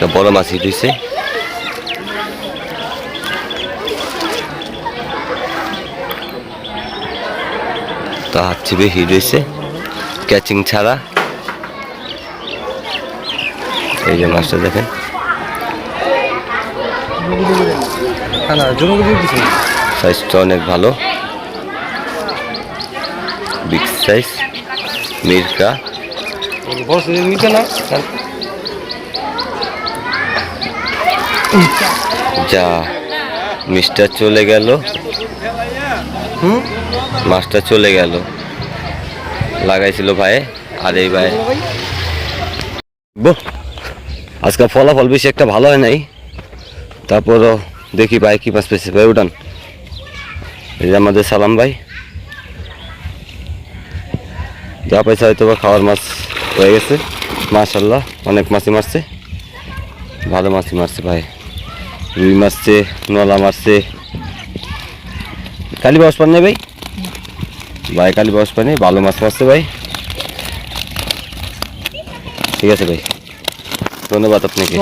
একটা বড় মাছ হিট হয়েছে তা হাত চিপে হিট হয়েছে ক্যাচিং ছাড়া। এই যে মাছটা দেখেন। সাইজটা অনেক ভালো। বিগ সাইজ মির্কা। না যা মিস্টার চলে গেল। হুম? মাছটা চলে গেল। লাগাইছিল ভাই আর এই ভাই। আজকে ফলাফল বেশি একটা ভালো হয় নাই। তারপরও দেখি ভাই কি মাছ পেয়েছে। ভাই উঠান। এই আমাদের সালাম ভাই। যা পয়সা হয়তো বা খাওয়ার মাছ হয়ে গেছে। মাশাল্লাহ অনেক মাছই মারছে। ভালো মাছই মারছে ভাই। রুই মারছে, নলা মারছে। কালী বাস পান ভাই? ভাই, কালী বাস পানি ভালো মাছ মারছে ভাই। ঠিক আছে ভাই। ধন্যবাদ আপনাকে।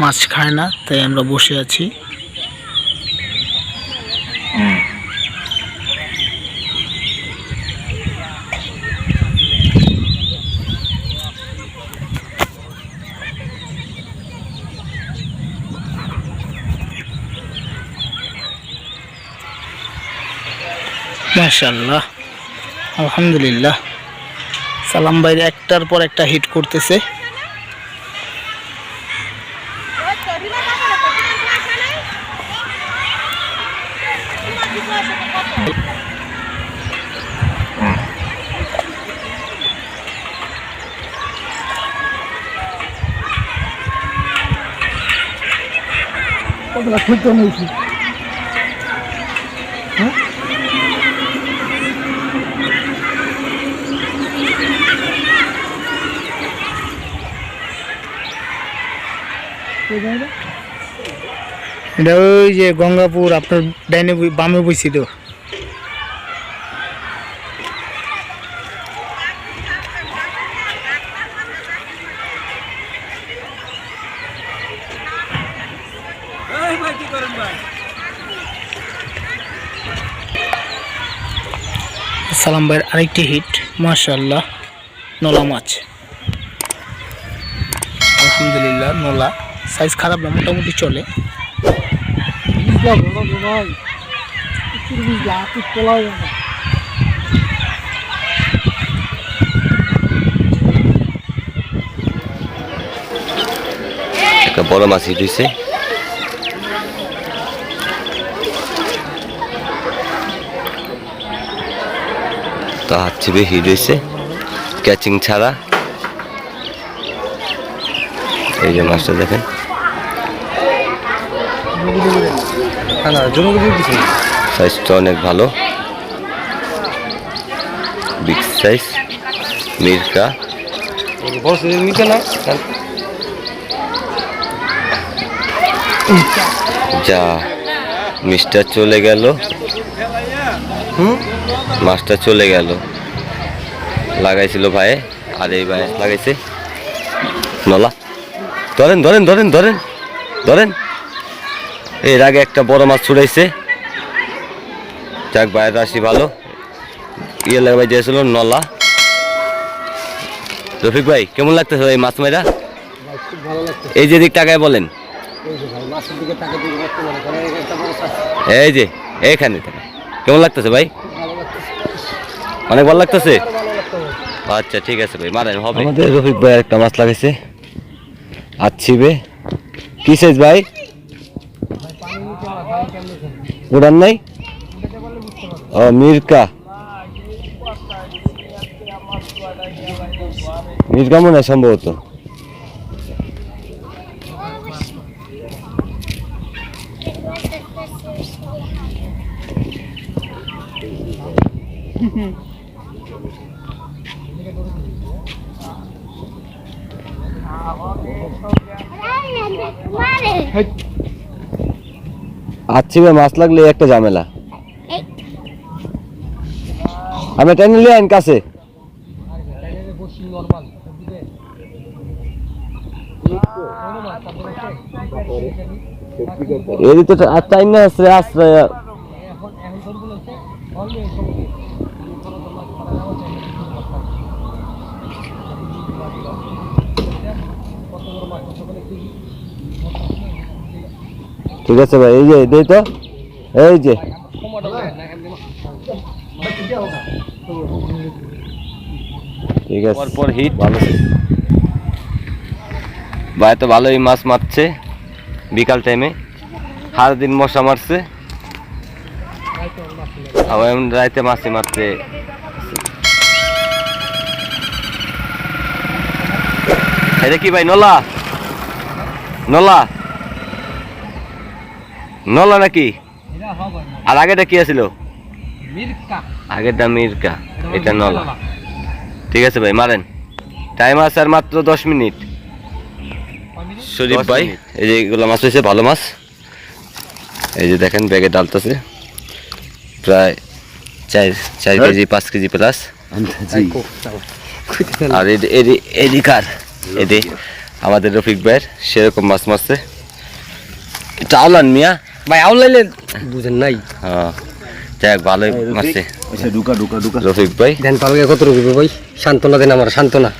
মাছ খায় না, তাই আমরা বসে আছি। মাশাল্লাহ আলহামদুলিল্লাহ। সালাম ভাই একটার পর একটা হিট করতেছে। খুঁজতে নিয়েছি? এটা ওই যে গঙ্গাপুর, আপনার ডাইনে বামে বইছিল সালাম ভাইয়ের আরেকটি হিট মাশাল্লাহ নলা মাছ। আলহামদুলিল্লাহ, নলা। সাইজ খারাপ না, মোটামুটি চলে। বড় একটা বড় মাছ হয়েছে তা হাত চিপে হিট হয়েছে ক্যাচিং ছাড়া এই যে মাছটা দেখেন সাইজটা অনেক ভালো। বিগ সাইজ মির্কা। যা মিস্টার চলে গেল। মাছটা চলে গেল। লাগাইছিল ভাই আর এই ভাই লাগাইছে। নলা। ধরেন ধরেন ধরেন ধরেন। ধরেন। এর আগে একটা বড় মাছ ছুড়াইছে। যাক, ভাইয়ের রাশি ভালো। ইয়ে লাগাই দিয়েছিল নলা। রফিক ভাই, কেমন লাগতেছে এই মাছ লাগছে এই যে দিক টাকায় বলেন। এই যে, এইখানে কেমন লাগতেছে ভাই? অনেক ভালো লাগতেছে? আচ্ছা ঠিক আছে ভাই, মারেন, হবে। আমাদের রফিক ভাই একটা মাছ লাগাইছে। আচ্ছিবে কি সাইজ ভাই? উড়ান নাই ও মির্কা মির্কা মনে হয় সম্ভবত ভাই মাছ লাগলে একটা ঝামেলা। আমি টেনে নিয়ে আইন কাছে। এদি তো আর টাইম না আশ্রয় ঠিক আছে ভাই এই যে দেই তো এই যে। ঠিক আছে। পর হিট ভালো। ভাই তো ভালোই মাছ মারছে বিকাল টাইমে সারা দিন মশা মারছে। আবার এমন রাইতে মাছি মারছে এটা কি ভাই নলা? নলা? নলা নাকি? আর আগেটা কি আছিল? আগেরটা মির্কা এটা নলা। ঠিক আছে ভাই মারেন। টাইম আছে আর মাত্র দশ মিনিট। শরীফ ভাই এই যে এগুলো মাছ হয়েছে ভালো মাছ। এই যে দেখেন ব্যাগে ডালতেছে। প্রায় চার চার কেজি পাঁচ কেজি প্লাস আর এদি- এদি- এদিকার এদি আমাদের রফিক ভাইয়ের সেরকম মাছ মারছে। এটা আওলান মিয়া। ভাই আউলাইলে বুঝেন নাই। হ্যাঁ। যাই হোক ভালোই মারছে ঢুকা ঢুকা ঢুকা। রফিক ভাই? ধ্যান পালকে কত রুপি ভাই? সান্ত্বনা দেন আমার সান্ত্বনা।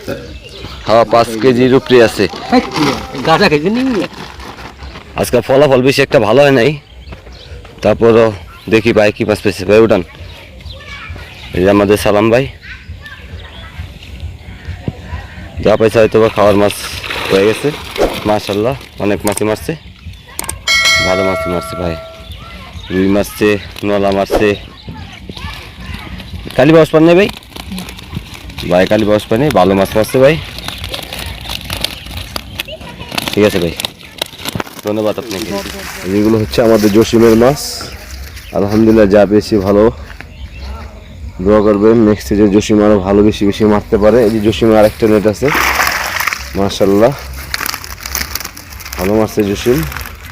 হ্যাঁ পাঁচ কেজির উপরে আছে। গাঁজা খাইছেন আজকে ফলাফল বেশি একটা ভালো হয় নাই। তারপরও দেখি ভাই কি মাছ পেয়েছে। ভাই উঠান। এই যে আমাদের সালাম ভাই। যা পয়সা হয়তো বা খাওয়ার মাছ হয়ে গেছে। মাশাল্লাহ অনেক মাছই মারছে। ভালো মাছ মারছে ভাই। রুই মারছে নলা মারছে। কালী বাস পান ভাই? ভাই, কালী বাস পানি ভালো মাছ মারছে ভাই। ঠিক আছে ভাই। ধন্যবাদ আপনাকে। এগুলো হচ্ছে আমাদের জসিমের মাছ। আলহামদুলিল্লাহ যা পেয়েছি ভালো। দোয়া করবেন নেক্সট যে জসিম আরও ভালো বেশি বেশি মারতে পারে। এই যে জসিমের আরেকটা নেট আছে। মার্শাল্লাহ ভালো মারছে জসিম।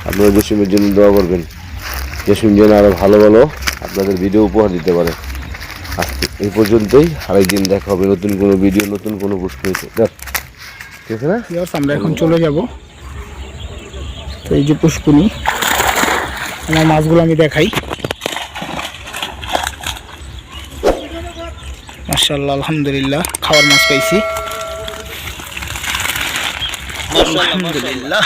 আপনারা জসিমের জন্য দোয়া করবেন। জসিম যেন আরও ভালো ভালো আপনাদের ভিডিও উপহার দিতে পারে। আজকে এই পর্যন্তই। আরেকদিন দেখা হবে নতুন কোনো ভিডিও নতুন কোনো প্রশ্ন হয়েছে ঠিক আছে না? আমরা এখন চলে যাব। তো এই যে পুষ্কুনি আমার মাছগুলো আমি দেখাই। মার্শাল্লাহ আলহামদুলিল্লাহ খাওয়ার মাছ পাইছি। আলহামদুলিল্লাহ।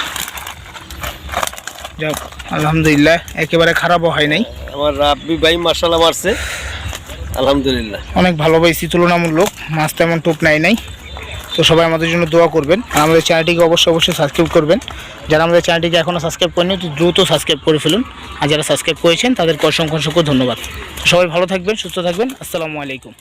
যাক আলহামদুলিল্লাহ একেবারে খারাপও হয় নাই। আমার রাব্বি ভাই মার্শাল্লাহ মারছে। আলহামদুলিল্লাহ। অনেক ভালো পাইছি তুলনামূলক মাছ তেমন টোপ নাই নাই। তো সবাই আমাদের জন্য দোয়া করবেন আর আমাদের চ্যানেলটিকে অবশ্যই অবশ্যই সাবস্ক্রাইব করবেন। যারা আমাদের চ্যানেলটিকে এখনও সাবস্ক্রাইব করেনি তো দ্রুত সাবস্ক্রাইব করে ফেলুন। আর যারা সাবস্ক্রাইব করেছেন তাদেরকে অসংখ্য অসংখ্য ধন্যবাদ। সবাই ভালো থাকবেন সুস্থ থাকবেন। আসসালামু আলাইকুম।